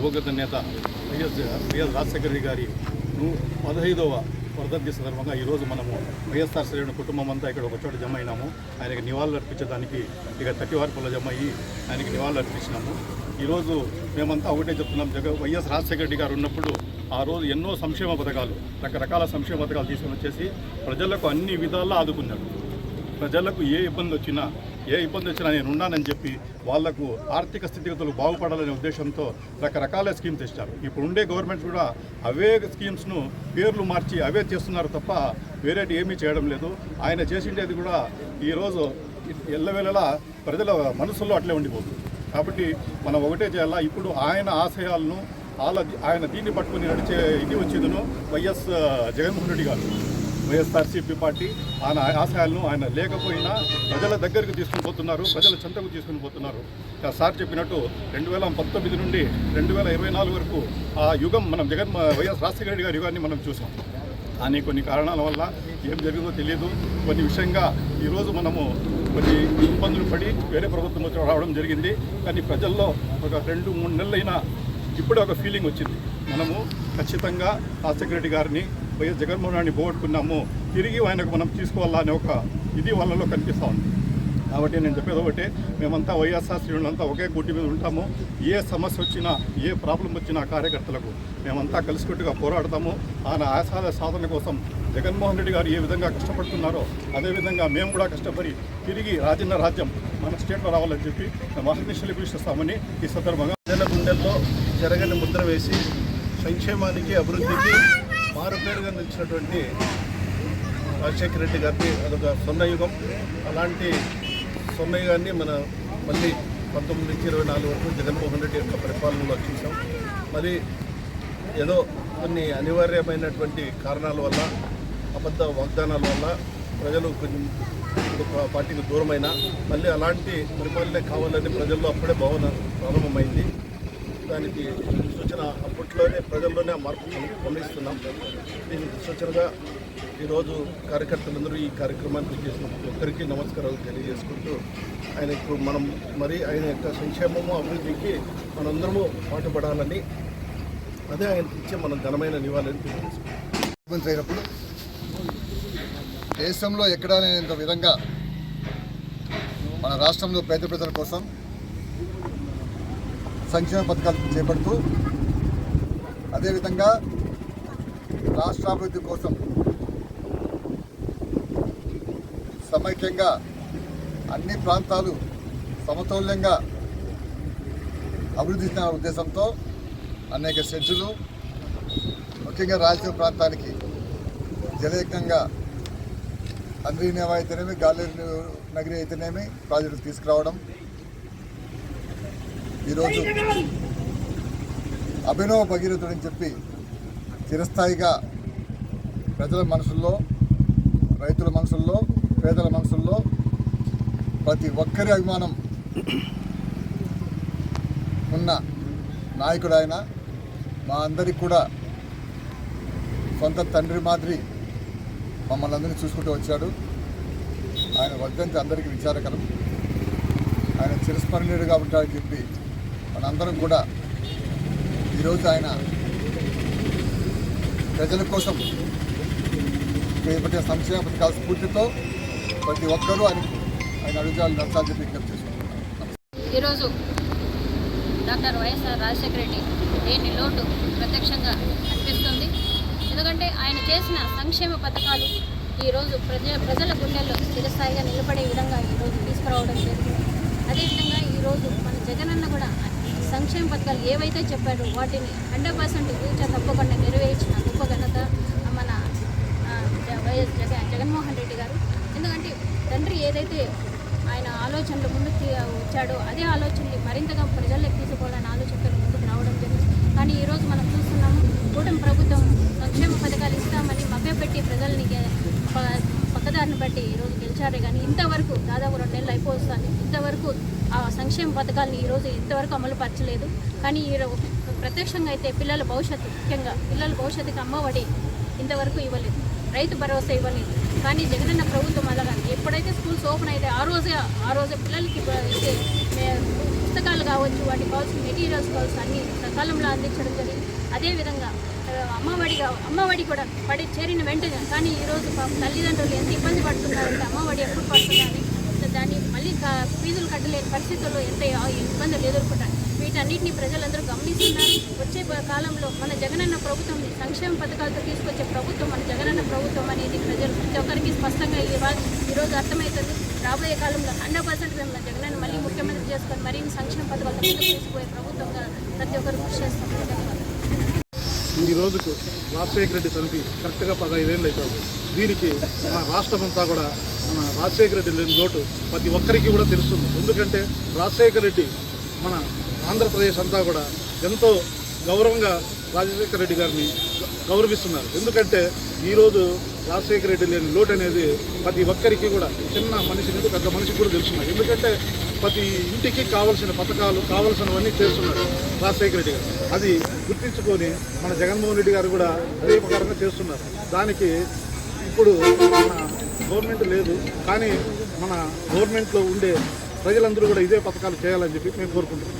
యువగత నేత YS YS Rajasekhara Reddy గారి ను- పదహైదవ వర్ధంతి సందర్భంగా ఈరోజు మనము వైఎస్ఆర్ శ్రేణి కుటుంబం అంతా ఇక్కడ ఒక చోట జమ అయినాము. ఆయనకి నివాళులు అర్పించడానికి ఇక తట్టివార్పులో జమ అయ్యి ఆయనకి నివాళులు అర్పించినాము. ఈరోజు మేమంతా ఒకటే చెప్తున్నాం జగ వైఎస్ రాజశేఖర రెడ్డి గారు ఉన్నప్పుడు ఆ రోజు ఎన్నో సంక్షేమ పథకాలు రకరకాల సంక్షేమ పథకాలు తీసుకొని వచ్చేసి ప్రజలకు అన్ని విధాలా ఆదుకున్నాడు. ప్రజలకు ఏ ఇబ్బంది వచ్చినా ఏ ఇబ్బంది వచ్చినా నేను ఉన్నానని చెప్పి వాళ్ళకు ఆర్థిక స్థితిగతులు బాగుపడాలనే ఉద్దేశంతో రకరకాల స్కీమ్స్ ఇచ్చారు ఇప్పుడు ఉండే గవర్నమెంట్ కూడా అవే స్కీమ్స్ను పేర్లు మార్చి అవే చేస్తున్నారు తప్ప వేరేటి ఏమీ చేయడం లేదు. ఆయన చేసిండేది కూడా ఈరోజు ఎల్లవేళలా ప్రజల మనసుల్లో అట్లే ఉండిపోతుంది కాబట్టి మనం ఒకటే చేయాలా? ఇప్పుడు ఆయన ఆశయాలను వాళ్ళ ఆయన దీన్ని పట్టుకుని నడిచే ఇది వచ్చేదను వైఎస్ జగన్మోహన్ రెడ్డి గారు. వైఎస్ఆర్సీపీ పార్టీ ఆయన ఆశయాలను ఆయన లేకపోయినా ప్రజల దగ్గరకు తీసుకుని పోతున్నారు ప్రజల చెంతకు తీసుకుని పోతున్నారు. సార్ చెప్పినట్టు రెండు వేల పంతొమ్మిది నుండి రెండు వేల ఇరవై నాలుగు వరకు ఆ యుగం మనం జగన్ వైఎస్ రాజశేఖర రెడ్డి గారి యుగాన్ని మనం చూసాం. కానీ కొన్ని కారణాల వల్ల ఏం జరిగిందో తెలియదు. కొన్ని విషయంగా ఈరోజు మనము కొన్ని ఇబ్బందులు పడి వేరే ప్రభుత్వం వచ్చి రావడం జరిగింది. కానీ ప్రజల్లో ఒక రెండు మూడు నెలలైనా ఇప్పుడే ఒక ఫీలింగ్ వచ్చింది. మనము ఖచ్చితంగా రాజశేఖర రెడ్డి గారిని వైఎస్ జగన్మోహన్ రెడ్డిని పోగొట్టుకున్నాము తిరిగి ఆయనకు మనం తీసుకోవాలా అనే ఒక ఇది వాళ్ళలో కనిపిస్తూ ఉంది. కాబట్టి నేను చెప్పేది ఒకటే మేమంతా వైఎస్ఆర్ శ్రేణులంతా ఒకే గుడ్డి మీద ఉంటాము. ఏ సమస్య వచ్చినా ఏ ప్రాబ్లం వచ్చినా కార్యకర్తలకు మేమంతా కలిసికట్టుగా పోరాడతాము. ఆయన ఆశాల సాధన కోసం జగన్మోహన్ రెడ్డి గారు ఏ విధంగా కష్టపడుతున్నారో అదేవిధంగా మేము కూడా కష్టపడి తిరిగి రాజన్న రాజ్యం మన స్టేట్లో రావాలని చెప్పి మహర్నిశలు పిలుస్తామని ఈ సందర్భంగా ప్రజల గుండెల్లో జరగని ముద్ర వేసి సంక్షేమానికి అభివృద్ధికి మారుపేరుగా నిలిచినటువంటి రాజశేఖర రెడ్డి గారికి అదొక సొన్నయుగం అలాంటి సొన్నయుగాన్ని మన మళ్ళీ పంతొమ్మిది నుంచి ఇరవై నాలుగు వరకు జగన్మోహన్ రెడ్డి యొక్క పరిపాలనలో చూసాం మరి ఏదో కొన్ని అనివార్యమైనటువంటి కారణాల వల్ల అబద్ధ వాగ్దానాల వల్ల ప్రజలు కొంచెం పార్టీకి దూరమైన మళ్ళీ అలాంటి పరిపాలనే కావాలని ప్రజల్లో అప్పుడే భావన ప్రారంభమైంది. దానికి అప్పట్లోనే ప్రజల్లోనే ఆ మార్పు గమనిస్తున్నాం దీనికి సూచనగా ఈరోజు కార్యకర్తలందరూ ఈ కార్యక్రమానికి చేసిన ఒక్కరికి నమస్కారాలు తెలియజేసుకుంటూ ఆయనకు మనం మరి ఆయన యొక్క సంక్షేమము అభివృద్ధికి మనందరము పాటుపడాలని అదే ఆయనకి ఇచ్చే మనం ఘనమైన నివాళిని తెలియజేసుకుంటాం అయినప్పుడు దేశంలో ఎక్కడా లేనంత విధంగా మన రాష్ట్రంలో పేద ప్రజల కోసం సంక్షేమ పథకాలు చేపడుతూ అదేవిధంగా రాష్ట్రాభివృద్ధి కోసం సమైక్యంగా అన్ని ప్రాంతాలు సమతౌల్యంగా అభివృద్ధి చెందిన ఉద్దేశంతో అనేక షెడ్యూలు ముఖ్యంగా రాయలసీమ ప్రాంతానికి జలయజ్ఞంగా అంద్రీనేవ అయితేనేమి గాలేరు నగరి అయితేనేమి ప్రాజెక్టులు తీసుకురావడం. ఈరోజు అభినవ భగీరథుడని చెప్పి చిరస్థాయిగా ప్రజల మనసుల్లో రైతుల మనసుల్లో పేదల మనసుల్లో ప్రతి ఒక్కరి అభిమానం ఉన్న నాయకుడు ఆయన. మా అందరికి కూడా సొంత తండ్రి మాదిరి మమ్మల్ని అందరినీ చూసుకుంటూ వచ్చాడు. ఆయన వర్ధంతి అందరికీ విచారకరం. ఆయన చిరస్మరణీయుడుగా ఉంటాడని చెప్పి మనందరం కూడా ఈరోజు ఆయన ప్రజల కోసం చేపట్టిన సంక్షేమ పథకాల స్ఫూర్తితో ప్రతి ఒక్కరూ ఆయన ఆయన అడుగుజాలు నడచాలని చెప్పి విజ్ఞప్తి చేసుకుంటున్నాను ఈరోజు డాక్టర్ వైఎస్ఆర్ రాజశేఖర రెడ్డి లేని లోటు ప్రత్యక్షంగా అనిపిస్తుంది. ఎందుకంటే ఆయన చేసిన సంక్షేమ పథకాలు ఈరోజు ప్రజ ప్రజల గుండెల్లో స్థిరస్థాయిగా నిలబడే విధంగా ఈరోజు తీసుకురావడం జరిగింది. అదేవిధంగా ఈరోజు మన జగనన్న కూడా సంక్షేమ పథకాలు ఏవైతే చెప్పారో వాటిని హండ్రెడ్ పర్సెంట్ తూచా తప్పకుండా నెరవేర్చిన గొప్ప ఘనత మన వైఎస్ జగన్ జగన్మోహన్ రెడ్డి గారు. ఎందుకంటే తండ్రి ఏదైతే ఆయన ఆలోచనలు ముందుకు తీ- వచ్చాడో అదే ఆలోచనలు మరింతగా ప్రజల్లోకి తీసుకోవాలని ఆలోచనతో ముందుకు రావడం జరిగింది. కానీ ఈరోజు మనం చూస్తున్నాము కూటమి ప్రభుత్వం సంక్షేమ పథకాలు ఇస్తామని మభ్యపెట్టి ప్రజల్ని పక్కదారిని బట్టి ఈరోజు గెలిచారే కానీ ఇంతవరకు దాదాపు రెండు నెలలు అయిపోతుంది ఇంతవరకు ఆ సంక్షేమ పథకాలను ఈరోజు ఇంతవరకు అమలు పరచలేదు. కానీ ఈ ప్రత్యక్షంగా అయితే పిల్లల భవిష్యత్తు ముఖ్యంగా పిల్లల భవిష్యత్తుకి అమ్మఒడి ఇంతవరకు ఇవ్వలేదు. రైతు భరోసా ఇవ్వలేదు. కానీ జగనన్న ప్రభుత్వం అలాగా ఎప్పుడైతే స్కూల్స్ ఓపెన్ అయితే ఆ రోజే ఆ రోజే పిల్లలకి పుస్తకాలు కావచ్చు వాటికి కావాల్సిన మెటీరియల్స్ కావచ్చు అన్ని సకాలంలో అందించడం జరిగింది. అదేవిధంగా అమ్మఒడి అమ్మఒడి కూడా పడి చేరిన వెంటనే కానీ ఈరోజు తల్లిదండ్రులు ఎంత ఇబ్బంది పడుతున్నారంటే అమ్మఒడి ఎప్పుడు పడుతుందని దాన్ని మళ్ళీ ఫీజులు కట్టలేని పరిస్థితుల్లో ఎంత ఇబ్బందులు ఎదుర్కొంటారు. వీటన్నిటిని ప్రజలందరూ గమనిస్తున్నారు. వచ్చే కాలంలో మన జగనన్న ప్రభుత్వం సంక్షేమ పథకాలతో తీసుకొచ్చే ప్రభుత్వం మన జగనన్న ప్రభుత్వం అనేది ప్రజలు ప్రతి ఒక్కరికి స్పష్టంగా ఇవ్వాలి. ఈరోజు అర్థమవుతుంది. రాబోయే కాలంలో హండ్రెడ్ పర్సెంట్ మేము జగనన్న మళ్ళీ ముఖ్యమంత్రి చేసుకొని మరిన్ని సంక్షేమ పథకాలతో తీసుకుపోయే ప్రభుత్వంగా ప్రతి ఒక్కరు కృషి చేస్తాం. ఈ రోజుకు రాజశేఖర రెడ్డి సమితి కరెక్ట్గా పదహైదేళ్ళు అవుతుంది దీనికి మన రాష్ట్రం అంతా కూడా మన రాజశేఖర రెడ్డి లేని లోటు ప్రతి ఒక్కరికి కూడా తెలుస్తుంది. ఎందుకంటే రాజశేఖర రెడ్డి మన ఆంధ్రప్రదేశ్ అంతా కూడా ఎంతో గౌరవంగా రాజశేఖర రెడ్డి గారిని గౌరవిస్తున్నారు. ఎందుకంటే ఈరోజు రాజశేఖర రెడ్డి లేని లోటు అనేది ప్రతి ఒక్కరికి కూడా చిన్న మనిషి నుండి పెద్ద మనిషికి కూడా తెలుస్తున్నారు ఎందుకంటే ప్రతి ఇంటికి కావాల్సిన పథకాలు కావలసినవన్నీ చేస్తున్నారు రాజశేఖర రెడ్డి గారు. అది గుర్తించుకొని మన జగన్మోహన్ రెడ్డి గారు కూడా అదే ప్రకారంగా చేస్తున్నారు. దానికి ఇప్పుడు మన గవర్నమెంట్ లేదు కానీ మన గవర్నమెంట్లో ఉండే ప్రజలందరూ కూడా ఇదే పథకాలు చేయాలని చెప్పి మేము కోరుకుంటున్నాం.